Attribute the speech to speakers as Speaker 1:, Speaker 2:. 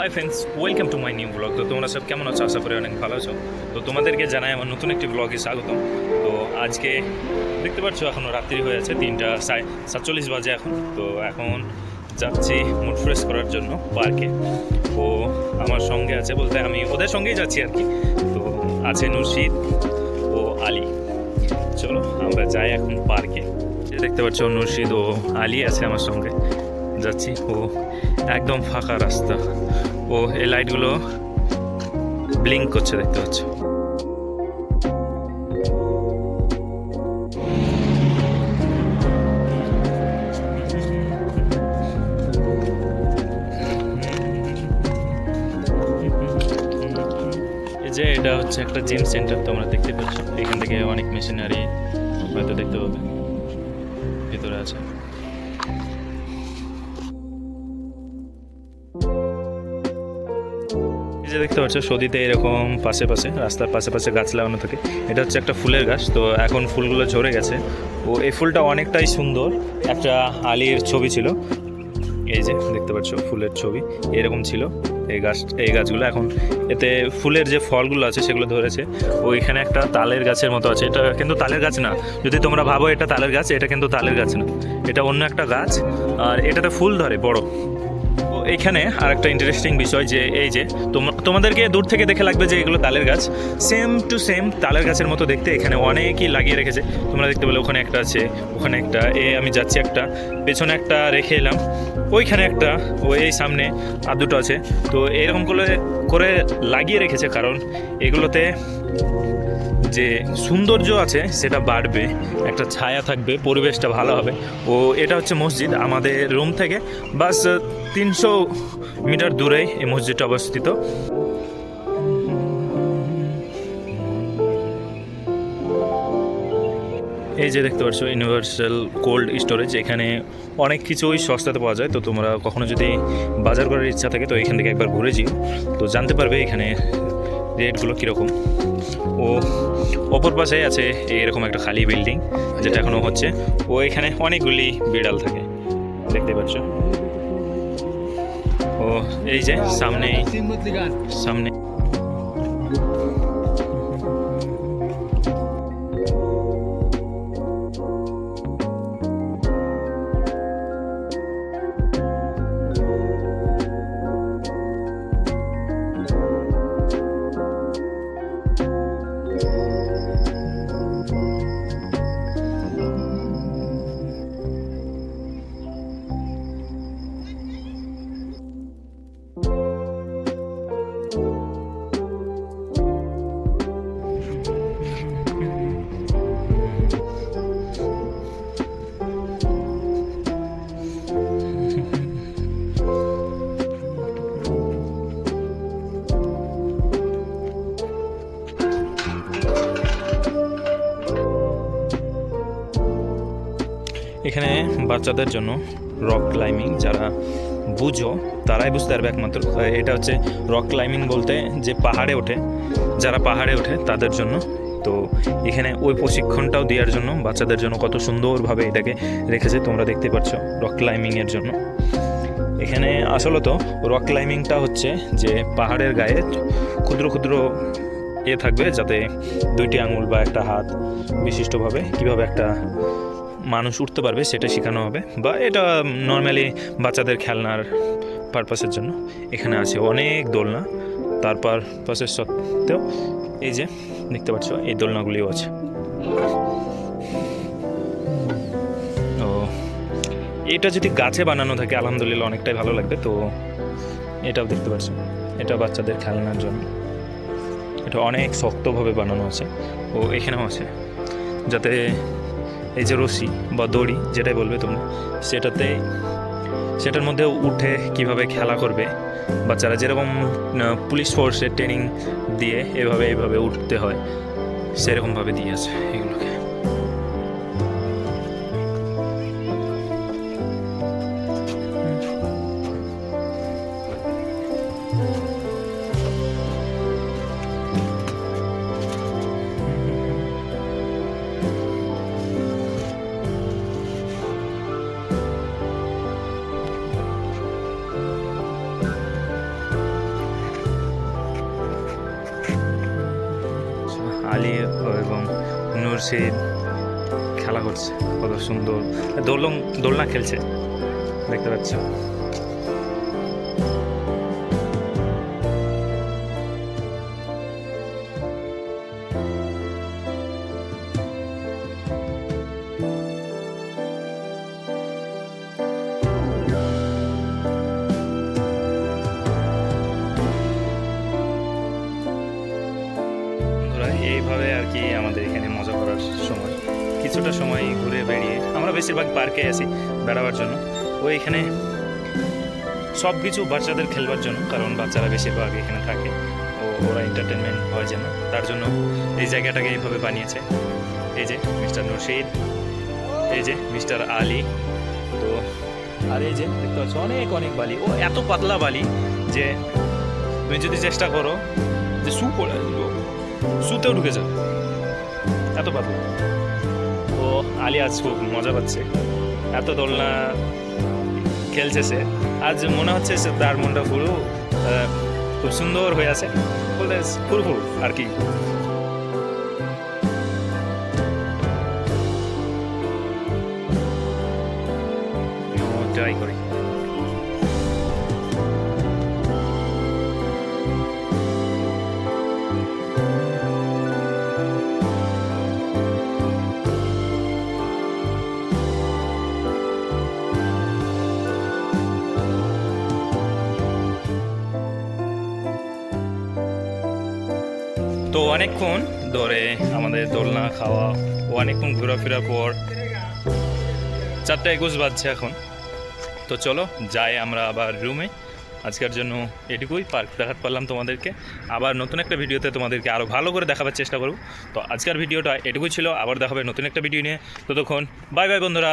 Speaker 1: Hi friends welcome to my new blog তো তোমরা সব কেমন আছো? আশা করি অনেক ভালো আছো। তো তোমাদেরকে জানাই আমার নতুন একটি ব্লগে স্বাগতম। তো আজকে দেখতে পাচ্ছ এখনও রাত্রি হয়ে আছে, তিনটা সাড়ে সাতচল্লিশ বাজে এখন। তো এখন যাচ্ছি মুড ফ্রেশ করার জন্য পার্কে তো আমার সঙ্গে আছে বলতে আমি ওদের সঙ্গেই যাচ্ছি আর কি। তো আছে নুরশিদ ও আলী। চলো, আমরা যাই এখন পার্কে দেখতে পাচ্ছ, নুরশিদ ও আলী আছে আমার সঙ্গে। যাচ্ছি। ও একদম ফাঁকা রাস্তা। ও, এই লাইটগুলো ব্লিঙ্ক করছে দেখতে পাচ্ছ। যে এটা হচ্ছে একটা জিম সেন্টার, তোমরা দেখতে পাচ্ছ। এখান থেকে অনেক মেশিনারি হয়তো দেখতে পাবে। ভিতরে আছে। যে দেখতে পাচ্ছ, সদিতে এরকম পাশে পাশে, রাস্তার পাশে পাশে গাছ লাগানো থাকে। এটা হচ্ছে একটা ফুলের গাছ, তো এখন ফুলগুলো ঝরে গেছে। ও এই ফুলটা অনেকটাই সুন্দর, একটা আলির ছবি ছিল। এই যে দেখতে পাচ্ছ, ফুলের ছবি, এরকম ছিল এই গাছ, এই গাছগুলো। এখন এতে ফুলের যে ফলগুলো আছে সেগুলো ধরেছে। ও এখানে একটা তালের গাছের মতো আছে। এটা কিন্তু তালের গাছ না। যদি তোমরা ভাবো এটা তালের গাছ, এটা কিন্তু তালের গাছ না। এটা অন্য একটা গাছ, আর এটাতে ফুল ধরে, বড়। তো এইখানে আর একটা ইন্টারেস্টিং বিষয় যে এই যে তোম- তোমাদেরকে দূর থেকে দেখে লাগবে যে এগুলো তালের গাছ। সেম টু সেম তালের গাছের মতো দেখতে এখানে অনেকই লাগিয়ে রেখেছে। তোমরা দেখতে পেলে ওখানে একটা আছে, ওখানে একটা, এ আমি যাচ্ছি একটা, পেছনে একটা রেখে এলাম। ওইখানে একটা, ও এই সামনে আর দুটো আছে। তো এরকম করে করে লাগিয়ে রেখেছে কারণ এগুলোতে যে সৌন্দর্য আছে, সেটা বাড়বে, একটা ছায়া থাকবে, পরিবেশটা ভালো হবে। ও, এটা হচ্ছে মসজিদ, আমাদের রুম থেকে, বাস তিনশো মিটার দূরেই এই মসজিদটা অবস্থিত। এই যে দেখতে পাচ্ছ ইউনিভার্সাল কোল্ড স্টোরেজ, এখানে অনেক কিছুই সস্তাতে পাওয়া যায়। তো তোমরা কখনো যদি বাজার করার ইচ্ছা থাকে, তো এখান থেকে একবার ঘুরে যেও। তো জানতে পারবে এখানে রেটগুলো কীরকম? ও অপর পাশে আছে এরকম একটা খালি বিল্ডিং, যেটা এখনও হচ্ছে। ও এখানে অনেকগুলি বিড়াল থাকে, দেখতে পাচ্ছ? ও, এই যে সামনে সামনে এখানে বাচ্চাদের জন্য রক ক্লাইম্বিং যারা বুঝো, তারাই বুঝতে পারবে একমাত্র এটা হচ্ছে রক ক্লাইম্বিং বলতে যে পাহাড়ে ওঠে, যারা পাহাড়ে ওঠে তাদের জন্য। তো এখানে ওই প্রশিক্ষণটাও দেওয়ার জন্য, বাচ্চাদের জন্য কত সুন্দরভাবে এটাকে রেখেছে, তোমরা দেখতে পাচ্ছ রক ক্লাইম্বিংয়ের জন্য। এখানে আসলত রক ক্লাইম্বিংটা হচ্ছে যে পাহাড়ের গায়ে ক্ষুদ্র ক্ষুদ্র এ থাকবে যাতে দুইটি আঙুল বা একটা হাত বিশিষ্টভাবে কীভাবে একটা মানুষ উঠতে পারবে, সেটা শেখানো হবে। বা এটা নর্মালি বাচ্চাদের খেলনার পারপাসের জন্য। এখানে আছে অনেক দোলনা। তার পারপাসের সত্ত্বেও এই যে, দেখতে পাচ্ছ, এই দোলনাগুলিও আছে। ও এটা যদি গাছে বানানো থাকে, আলহামদুলিল্লাহ অনেকটাই ভালো লাগবে। তো এটাও দেখতে পাচ্ছ, এটা বাচ্চাদের খেলনার জন্য। এটা অনেক শক্তভাবে বানানো আছে। ও এখানেও আছে, যাতে এই যে রশি বা দড়ি যেটাই বলবে তুমি সেটাতে, সেটার মধ্যে উঠে কীভাবে খেলা করবে, বাচ্চারা যেরকম পুলিশ ফোর্সের ট্রেনিং দিয়ে এভাবে এভাবে উঠতে হয়, সেরকমভাবে দিয়ে আছে এগুলোকে। নুরশিদ খেলা করছে কত সুন্দর। দোলং দোলনা খেলছে দেখতে পাচ্ছ। কিছুটা সময় ঘুরে বেরিয়ে আমরা বেশিরভাগ পার্কে আসি বেড়াবার জন্য। ও এখানে সব কিছু বাচ্চাদের খেলবার জন্য, কারণ বাচ্চারা বেশিরভাগ এখানে থাকে ও ওরা এন্টারটেনমেন্ট হয় যেন। তার জন্য এই জায়গাটাকে এইভাবে বানিয়েছে। এই যে মিস্টার নরশিদ, এই যে মিস্টার আলী, তো আর এই যে দেখতে পাচ্ছ অনেক অনেক বালি। ও এত পাতলা বালি যে তুমি যদি চেষ্টা করো যে শু পড়ে শুতেও ঢুকে যাবে। এত পাতলা। ও আলী আজ খুব মজা পাচ্ছে। এত দোলনা খেলছে সে আজ মনে হচ্ছে সে তার মনটা পুরো খুব সুন্দর হয়ে আছে। বলতে ফুরফুর আর কি। তো অনেকক্ষণ ধরে আমাদের দোলনা, খাওয়া, ও অনেকক্ষণ ঘোরাফেরার পর চারটা একুশ বাজছে এখন। তো চলো যাই আমরা আবার রুমে আজকের জন্য এটুকুই, পার্ক দেখাতে পারলাম তোমাদেরকে। আবার নতুন একটা ভিডিওতে তোমাদেরকে আরও ভালো করে দেখাবার চেষ্টা করব। তো আজকের ভিডিওটা এটুকুই ছিল, আবার দেখাবে নতুন একটা ভিডিও নিয়ে। ততক্ষণ বাই বাই বন্ধুরা।